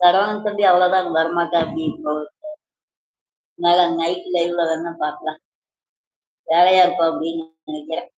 சரவணன் தம்பி அவ்வளவுதான் வரமாட்டா அப்படின்னு இப்போ. நைட் லைவ்ல வேணா பாக்கலாம் வேலையா இருப்பா அப்படின்னு நினைக்கிறேன்.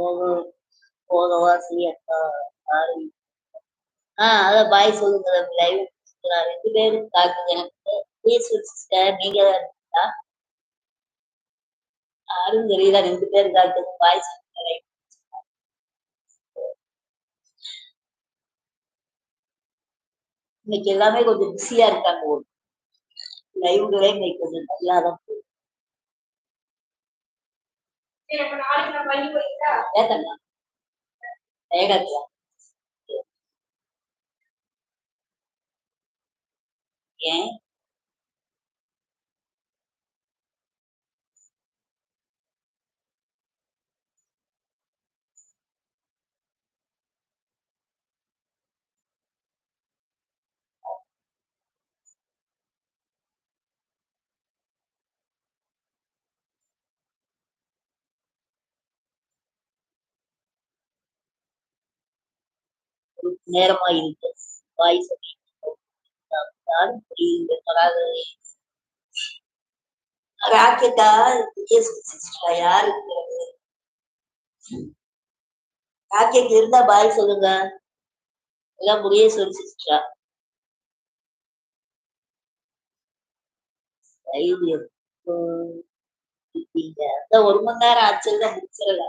போக போகவா சரி அக்கா யாரு ஆஹ் அதான் பாய் சொல்லுங்க லைவ் ரெண்டு பேரும் தாக்குங்க எனக்கு ப்ளீஸ் சிஸ்டர் நீங்க தான் இருக்கீங்களா? யாரும் தெரியல ரெண்டு பேர் தாக்குங்க பாய் சொல்லுங்க live. இன்னைக்கு எல்லாமே கொஞ்சம் பிஸியா இருக்காங்க. ஒரு லைவ்களே இன்னைக்கு கொஞ்சம் நல்லா தான் ஏத்தண்ணா வேகத்துல ஏன்? நேரமா இருக்கு வாய் சொல்லி யாரும் புரியுது. வராது ராக்கெட்டா சிஸ்டரா யாரு இருக்கிறது? ராக்கெட் இருந்தா பாய் சொல்லுங்க. எல்லாம் முடிய சொல்லி சிஸ்டரா அதான் ஒரு மணி நேரம் ஆச்சுல முடிச்சிடல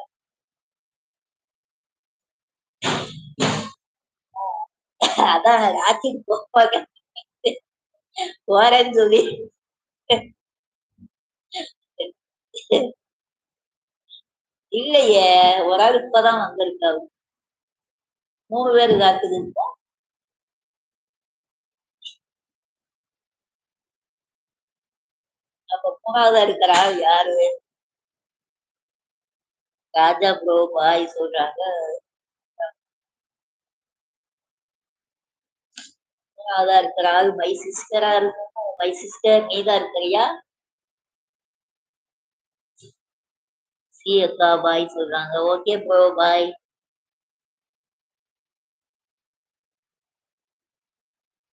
அதான் ராத்திரி போவாங்க. போறேன்னு சொல்லி. இல்லையே ஒரு ஆள் இப்பதான் வந்திருக்காரு. மூணு பேர் காத்துது அப்ப மூணாவது இருக்கிற ஆள் யாரு? ராஜா ப்ரோ பாய் சொல்றாங்க. மூணாவதா இருக்கிற ஆள் மை சிஸ்டரா இருக்கும் மை சிஸ்டர் நீதான் இருக்கிறியா சி அக்கா பாய் சொல்றாங்க ஓகே ப்ரோ பாய்